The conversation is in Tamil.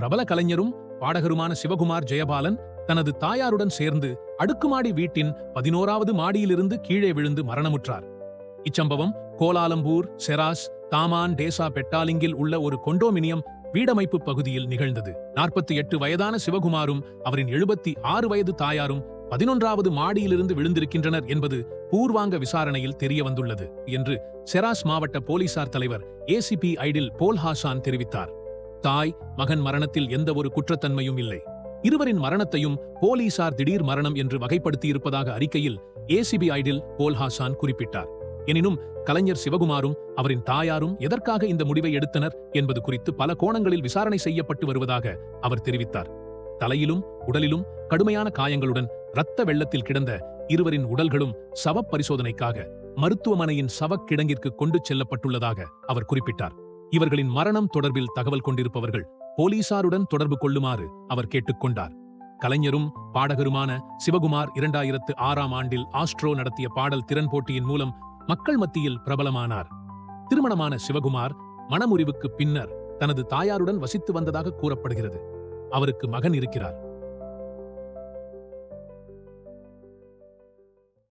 பிரபல கலைஞரும் பாடகருமான சிவகுமார் ஜெயபாலன் தனது தாயாருடன் சேர்ந்து அடுக்குமாடி வீட்டின் பதினோராவது மாடியிலிருந்து கீழே விழுந்து மரணமுற்றார். இச்சம்பவம் Kuala Lumpur Cheras Taman Desa பெட்டாலிங்கில் உள்ள ஒரு கொண்டோமினியம் வீடமைப்பு பகுதியில் நிகழ்ந்தது. நாற்பத்தி எட்டு வயதான சிவகுமாரும் அவரின் எழுபத்தி ஆறு வயது தாயாரும் பதினொன்றாவது மாடியிலிருந்து விழுந்திருக்கின்றனர் என்பது பூர்வாங்க விசாரணையில் தெரிய வந்துள்ளது என்று செராஸ் மாவட்ட போலீசார் தலைவர் ஏசிபி ஐடில் போல் ஹாசான் தெரிவித்தார். தாய் மகன் மரணத்தில் எந்த ஒரு குற்றத்தன்மையும் இல்லை. இருவரின் மரணத்தையும் போலீசார் திடீர் மரணம் என்று வகைப்படுத்தியிருப்பதாக அறிக்கையில் ஏசிபி ஐடில் போல் ஹாசான் குறிப்பிட்டார். எனினும் கலைஞர் சிவகுமாரும் அவரின் தாயாரும் எதற்காக இந்த முடிவை எடுத்தனர் என்பது குறித்து பல கோணங்களில் விசாரணை செய்யப்பட்டு வருவதாக அவர் தெரிவித்தார். தலையிலும் உடலிலும் கடுமையான காயங்களுடன் இரத்த வெள்ளத்தில் கிடந்த இருவரின் உடல்களும் சவப் பரிசோதனைக்காக மருத்துவமனையின் சவக்கிடங்கிற்கு கொண்டு செல்லப்பட்டுள்ளதாக அவர் குறிப்பிட்டார். இவர்களின் மரணம் தொடர்பில் தகவல் கொண்டிருப்பவர்கள் போலீசாருடன் தொடர்பு கொள்ளுமாறு அவர் கேட்டுக்கொண்டார். கலைஞரும் பாடகருமான சிவகுமார் இரண்டாயிரத்து ஆறாம் ஆண்டில் ஆஸ்ட்ரோ நடத்திய பாடல் திறன் போட்டியின் மூலம் மக்கள் மத்தியில் பிரபலமானார். திருமணமான சிவகுமார் மனமுறிவுக்கு பின்னர் தனது தாயாருடன் வசித்து வந்ததாக கூறப்படுகிறது. அவருக்கு மகன் இருக்கிறார்.